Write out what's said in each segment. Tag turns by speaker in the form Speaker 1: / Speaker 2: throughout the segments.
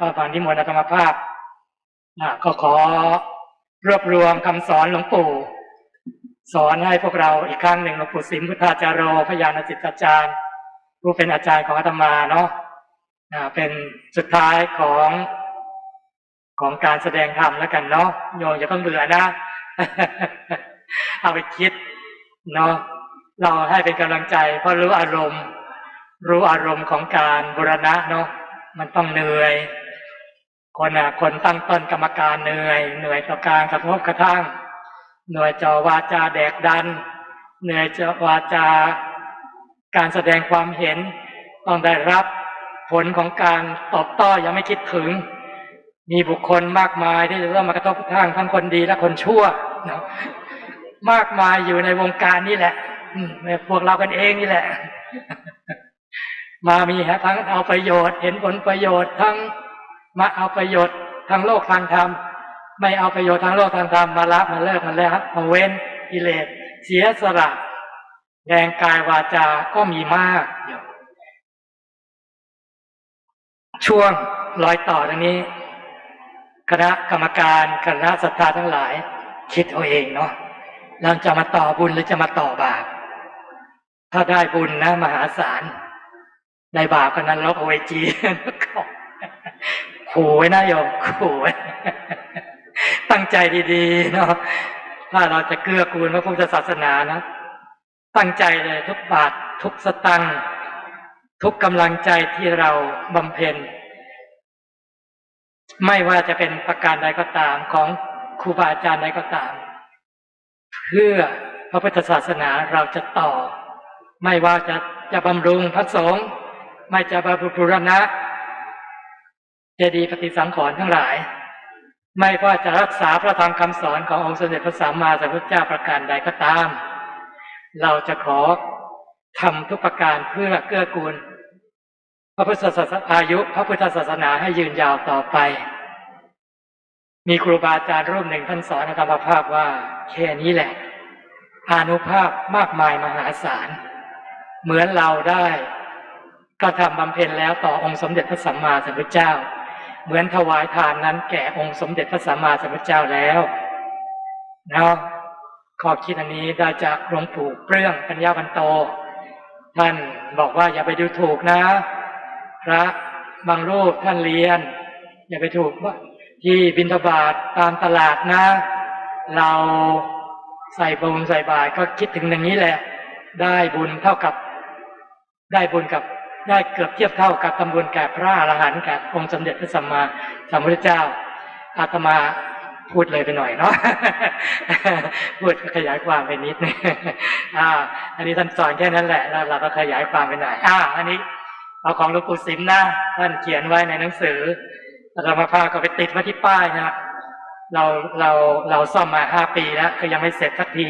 Speaker 1: ก็ฟังที่มวลอาตมาภาพก็ขอรวบรวมคำสอนหลวงปู่ สอนให้พวกเราอีกครั้งหนึ่งหลวงปู่สิมพุทธาจารโรพยานจิตอาจารย์ ผู้เป็นอาจารย์ของอาตมาเนาะเป็นสุดท้ายของของการแสดงธรรมแล้วกันเนาะโยมจะต้องเบื่อนะ เอาไปคิดเนาะเราให้เป็นกำลังใจ เพราะรู้อารมณ์ รู้อารมณ์ของการบูรณะเนาะมันต้องเหนื่อย คนอะคนตั้งต้นกรรมการเหนื่อย เหนื่อยต่อการกระทบกระทั่ง เหนื่อยจอวาจาแดกดัน เหนื่อยจอวาจาการแสดงความเห็น ต้องได้รับผลของการตอบโต้อยังไม่คิดถึง มีบุคคลมากมายที่จะต้องมากระทบกระทั่งทั้งคนดีและคนชั่วเนาะมากมายอยู่ในวงการนี่แหละพวกเรากันเองนี่แหละ มามีฮะทั้งเอาประโยชน์ เห็นผลประโยชน์ทั้ง มาเอาประโยชน์ทางโลกทางธรรม ไม่เอาประโยชน์ทางโลกทางธรรมมาละมาเลิกมาแล้วมาเว้นกิเลสเสียสละแรงกายวาจาก็มีมากเดี๋ยวช่วงรอยต่อตรงนี้ คณะกรรมการคณะศรัทธาทั้งหลาย คิดเอาเองเนาะเราจะมาต่อบุญหรือจะมาต่อบาปถ้าได้บุญนะ มหาศาลได้บาปก็นั้นลบเอาไว้จีขู่ ไว้นะโยมขู่ไว้ตั้งใจดีๆเนาะถ้าเราจะเกื้อกูลพระพุทธศาสนานะ ตั้งใจเลยทุกบาททุกสตังทุกกำลังใจที่เราบำเพ็ญ ไม่ว่าจะเป็นประการใดก็ตามของครูบาอาจารย์ใดก็ตาม เพื่อพระพุทธศาสนาเราจะต่อ ไม่ว่าจะจะบำรุงพระสงฆ์ไม่จะบำรุงรณะ เจดีย์ปฏิสังขรณ์ทั้งหลาย ไม่ว่าจะรักษาพระธรรมคำสอนขององค์สมเด็จพระสัมมาสัมพุทธเจ้าประการใดก็ตาม เราจะขอทำทุกประการเพื่อเกื้อกูล พระพุทธศาสนาอายุ พระพุทธศาสนาให้ยืนยาวต่อไป มีครูบาอาจารย์รูปหนึ่งท่านสอนธรรมภาพว่าแค่นี้แหละอานุภาพมากมายมหาศาล เหมือนเราได้กระทำบำเพ็ญแล้วต่อองค์สมเด็จพระสัมมาสัมพุทธเจ้า เหมือนถวายทานนั้นแก่องค์สมเด็จพระสัมมาสัมพุทธเจ้าแล้วเนาะข้อคิดอันนี้ได้จากหลวงปู่เปลื้องปัญญาบรรโต ท่านบอกว่าอย่าไปดูถูกนะ พระบางรูปท่านเรียน อย่าไปถูกว่าที่บิณฑบาตตามตลาดนะ เราใส่บุญใส่บาตรก็คิดถึงอย่างนี้แหละ ได้บุญเท่ากับได้บุญกับ ได้เกือบเทียบเท่ากับทำบุญแก่พระอรหันต์แก่องค์สมเด็จพระสัมมาสัมพุทธเจ้าอาตมาพูดเลยไปหน่อยเนาะพูดขยายความไปนิดนึงอ่า อันนี้ท่านสอนแค่นั้นแหละแล้วเราก็ขยายความไปหน่อยอ่า อันนี้เอาของหลวงปู่สิมนะท่านเขียนไว้ในหนังสืออาตมาภาก็ไปติดไว้ที่ป้ายนะเราเราเราซ่อมมาห้าปีแล้วก็ยังไม่เสร็จสักที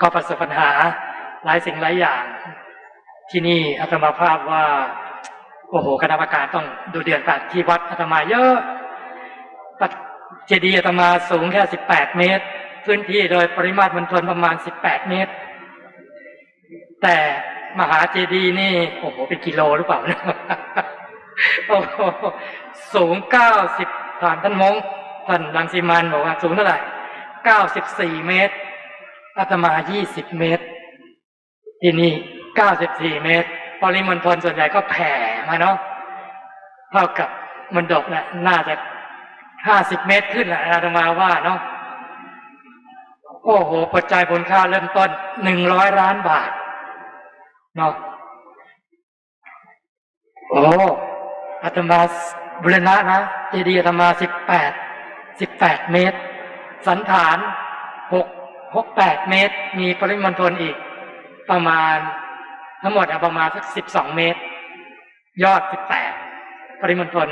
Speaker 1: ก็ประสบปัญหาหลายสิ่งหลายอย่าง ที่นี่อาตมาภาพว่า โอ้โหคณะกรรมการต้องดูเดือนตัดที่วัดอาตมาเยอะปัดเจดีย์อาตมาสูงแค่สิบแปดเมตร พื้นที่โดยปริมาตรมณฑลประมาณสิบแปดเมตร แต่มหาเจดีย์นี่โอ้โหเป็นกิโลหรือเปล่าเนี่ยโอ้โหสูงเก้าสิบฐานท่านมงท่านรังสีมันบอกว่าสูงเท่าไหร่เก้าสิบสี่เมตรอาตมายี่สิบเมตร ที่นี่ เก้าสิบสี่เมตร ปริมณฑลส่วนใหญ่ก็แผ่มาเนาะเท่ากับมันดกเนี่ยน่าจะห้าสิบเมตรขึ้นแหละอาตมาว่าเนาะโอ้โห ปัจจัยผลค่าเริ่มต้นหนึ่งร้อยล้านบาทเนาะโอ้อาตมาบุรณะนะเจดีย์อาตมาสิบแปดสิบแปดเมตร สันฐานหกหกแปดเมตร มีปริมณฑลอีกประมาณ ทั้งหมดอประมาณสักสิบสองเมตร ยอดสิบแปดปริมณฑล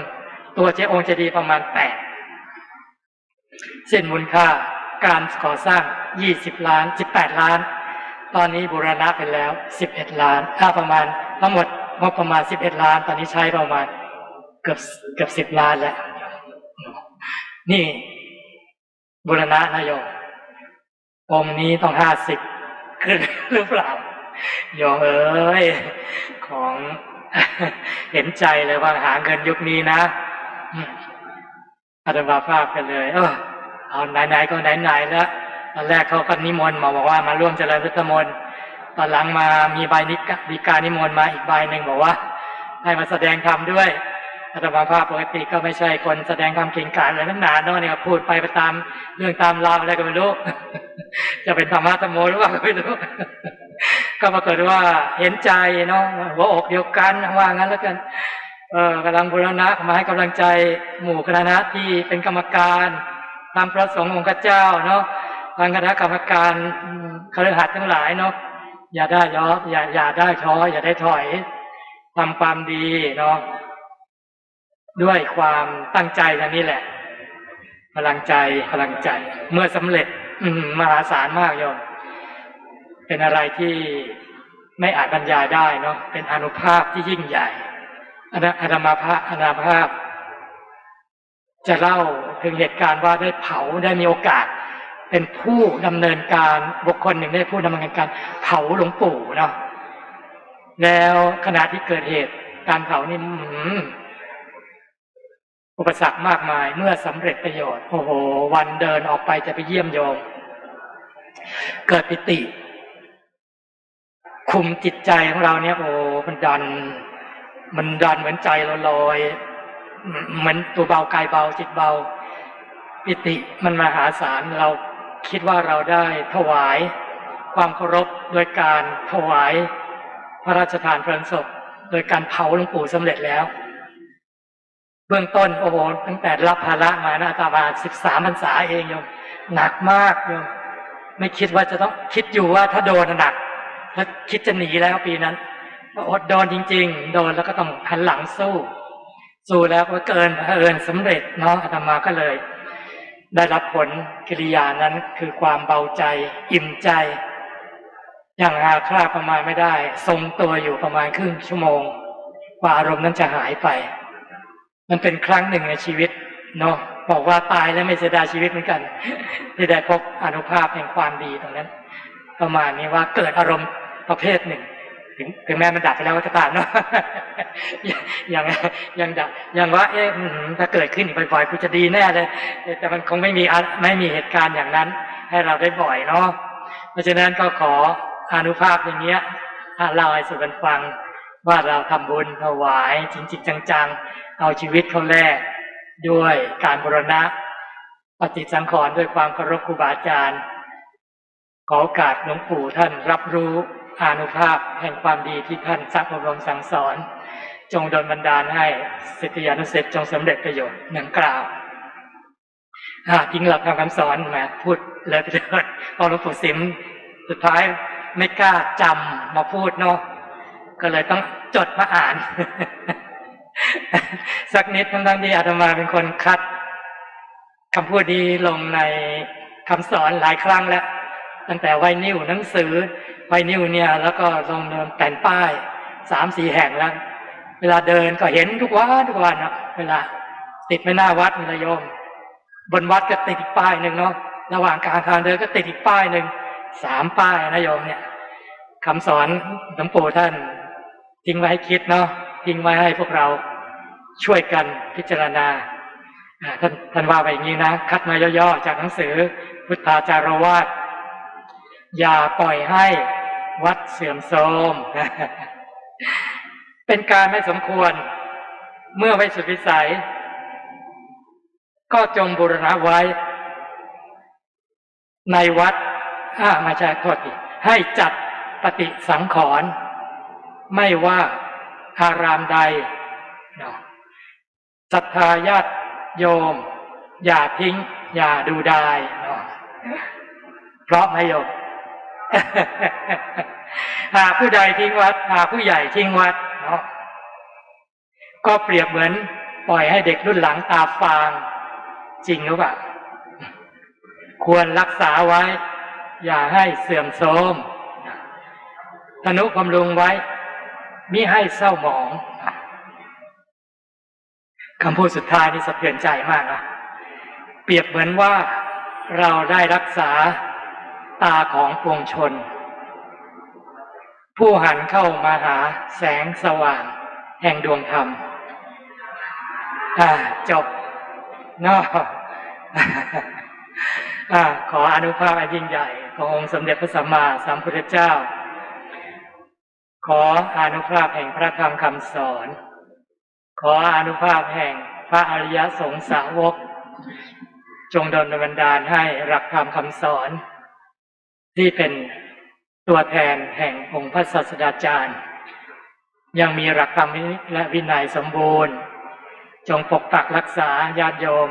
Speaker 1: ตัวเจองค์เจดีย์ประมาณแปดเส้นมูลค่าการก่อสร้างยี่สิบล้านสิบแปดล้าน ตอนนี้บูรณะไปแล้วสิบเอ็ดล้านถ้าประมาณทั้งหมดงบประมาณสิบเอ็ดล้าน ตอนนี้ใช้ประมาณเกือบเกือบสิบล้านแล้ว นี่บูรณะนายกองนี้ต้องห้าสิบขึ้นหรือเปล่า โยมเอ้ยของเห็นใจเลยว่าหาเงินยุคนี้นะอาตมาภาพกันเลย เออเอาไหนๆก็ไหนๆแล้วตอนแรกเขาก็นิมนต์มาบอกว่ามาร่วมเจริญพุทธมนต์ตอนหลังมามีใบนิกดีการนิมนต์มาอีกใบหนึ่งบอกว่าให้มาแสดงธรรมด้วยอาตมาภาพปกติก็ไม่ใช่คนแสดงความเก่งกาจอะไรนักหนาเนาะเนี่ยพูดไปไปตามเรื่องตามราวอะไรก็ไม่รู้ จะเป็นธรรมะธรรมโมหรือเปล่าก็ไม่รู้ ก็ปรากฏว่าเห็นใจเนาะหัวอกเดียวกันว่างั้นแล้วกันเออกำลังบูรณะมาให้กำลังใจหมู่คณะที่เป็นกรรมการตามพระสงฆ์องค์เจ้าเนาะทางคณะกรรมการคฤหัสถ์ทั้งหลายเนาะอย่าได้ย่ออย่าอย่าได้ท้ออย่าได้ถอยทำความดีเนาะด้วยความตั้งใจนั่นนี่แหละ พลังใจพลังใจ เมื่อสำเร็จอืมมหาศาลมากโยม เป็นอะไรที่ไม่อาจบรรยายได้เนาะเป็นอนุภาพที่ยิ่งใหญ่อนามาภาพอนาภาพ จะเล่าถึงเหตุการณ์ว่าได้เผาได้มีโอกาส เป็นผู้ดำเนินการบุคคลหนึ่งได้ผู้ดำเนินการเผาหลวงปู่เนาะแล้วขณะที่เกิดเหตุการเผานี่อืมอุปสรรคมากมายเมื่อสำเร็จประโยชน์ โอ้โห วันเดินออกไปจะไปเยี่ยมโยม เกิดปิติ คุมจิตใจของเราเนี่ยโอ้มันดัน มันดันเหมือนใจเราลอยเหมือนตัวเบากายเบาจิตเบาปิติมันมหาศาลเราคิดว่าเราได้ถวายความเคารพโดยการถวาย พระราชทานเพลิงศพ โดยการเผาหลวงปู่สำเร็จแล้ว เบื้องต้นโอ้โหตั้งแต่รับภาระมานะอาตมาสิบสามพรรษาเองโยมหนักมากโยมไม่คิดว่าจะต้องคิดอยู่ว่าถ้าโดนน่ะหนัก แล้วคิดจะหนีแล้วปีนั้นก็อดโดนจริง ๆ โดนแล้วก็ต้องหันหลังสู้ สู้แล้วก็เกินเอิญสำเร็จเนาะอาตมาก็เลย ได้รับผลกิริยานั้นคือความเบาใจ อิ่มใจอย่างหาคราประมาณไม่ได้ ทรงตัวอยู่ประมาณครึ่งชั่วโมงกว่าอารมณ์นั้นจะหายไป มันเป็นครั้งหนึ่งในชีวิตเนาะบอกว่าตายแล้วไม่เสียดายชีวิตเหมือนกันที่ได้พบอนุภาพแห่งความดีตรงนั้น ประมาณนี้ว่าเกิดอารมณ์ประเภทหนึ่ง ถึงถึงแม้มันดับไปแล้วก็ตามเนาะยังยังดับยังว่า เอ๊ะอื้อหือถ้าเกิดขึ้นบ่อยๆกูจะดีแน่เลย แต่มันคงไม่มีไม่มีเหตุการณ์อย่างนั้น ให้เราได้บ่อยเนาะเพราะฉะนั้นก็ขออนุภาพอย่างเงี้ยเล่าให้สู่กันฟังว่าเราทำบุญถวายจริงๆจังๆ เอาชีวิตเขาแลกด้วยการบรณะ ปฏิสังขรณ์ด้วยความเคารพครูบาอาจารย์ ขอโอกาสหลวงปู่ท่านรับรู้อานุภาพแห่งความดีที่ท่านสักอบรมสั่งสอน จงดลบันดาลให้สิทธิานุเสร็จจงสำเร็จประโยชน์หนึ่งกล่าวทิ้งหลักทางคำสอนแหมาพูดเลยไปเถิดพอหลวงปู่สิมสุดท้ายไม่กล้าจำมาพูดเนาะก็เลยต้องจดมาอ่าน สักนิดทั้งที่อาตมาเป็นคนคัดคำพูดนี้ลงในคำสอนหลายครั้งแล้ว ตั้งแต่ไวนิวหนังสือไวนิวเนี่ย แล้วก็ลงเดินแผ่นป้ายสามสี่แห่งแล้ว เวลาเดินก็เห็นทุกวันทุกวันนะเวลา ติดไม่หน้าวัดเวลาโยม บนวัดก็ติดอีกป้ายหนึ่งเนาะระหว่างกลางทางเดินก็ติดอีกป้ายหนึ่งสามป้ายนะโยมเนี่ยคำสอนหลวงปู่ท่านทิ้งไว้ให้คิดเนาะทิ้งไว้ให้พวกเราช่วยกันพิจารณาอ่าท่านท่านว่าไปอย่างนี้นะ คัดมาย่อๆ จากหนังสือพุทธาจารวาส อย่าปล่อยให้วัดเสื่อมโทรมเป็นการไม่สมควร เมื่อไม่สุดวิสัย ก็จงบูรณะไว้ ในวัดอ่ามาช่โทษทีให้จัดปฏิสังขรณ์ไม่ว่าอารามใดศรัทธาญาติโยม อย่าทิ้ง อย่าดูดายเพราะไหมโยม หากผู้ใดทิ้งวัดหากผู้ใหญ่ทิ้งวัดเนาะก็เปรียบเหมือนปล่อยให้เด็กรุ่นหลังตาฟาง จริงหรือเปล่าควรรักษาไว้ อย่าให้เสื่อมโทรมธนุบำรุงไว้มิให้เศร้าหมองคำพูดสุดท้ายนี่สะเทือนใจมากนะเปรียบเหมือนว่าเราได้รักษา ตาของปวงชน ผู้หันเข้ามาหาแสงสว่าง แห่งดวงธรรมอ่าจบเนาะอ่าขออนุภาพอันยิ่งใหญ่ ขององค์สมเด็จพระสัมมาสัมพุทธเจ้า ขออนุภาพแห่งพระธรรมคำสอน ขออนุภาพแห่งพระอริยสงสาวก จงดลบันดาลให้หลักธรรมคำสอน ที่เป็นตัวแทนแห่งองค์พระศาสดาจารย์ ยังมีหลักธรรมและวินัยสมบูรณ์ จงปกปักรักษาญาติโยม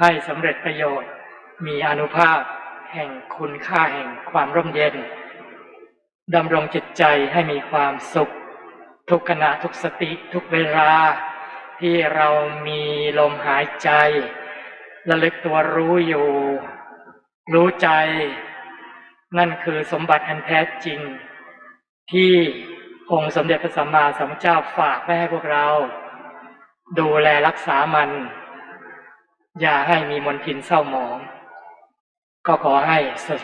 Speaker 1: ให้สำเร็จประโยชน์ มีอนุภาพแห่งคุณค่าแห่งความร่มเย็นดำรงจิตใจให้มีความสุข ทุกขณะทุกสติทุกเวลา ที่เรามีลมหายใจระลึกตัวรู้อยู่ รู้ใจ นั่นคือสมบัติอันแท้จริง ที่องค์สมเด็จพระสัมมาสัมพุทธเจ้าฝากไว้ให้พวกเรา ดูแลรักษามัน อย่าให้มีมลทินเศร้าหมอง ก็ขอให้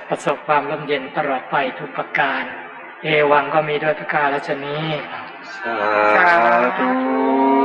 Speaker 1: ประสบความร่มเย็นตลอดไปทุกประการ เอวังก็มีด้วยประการละชนี้
Speaker 2: สาธุ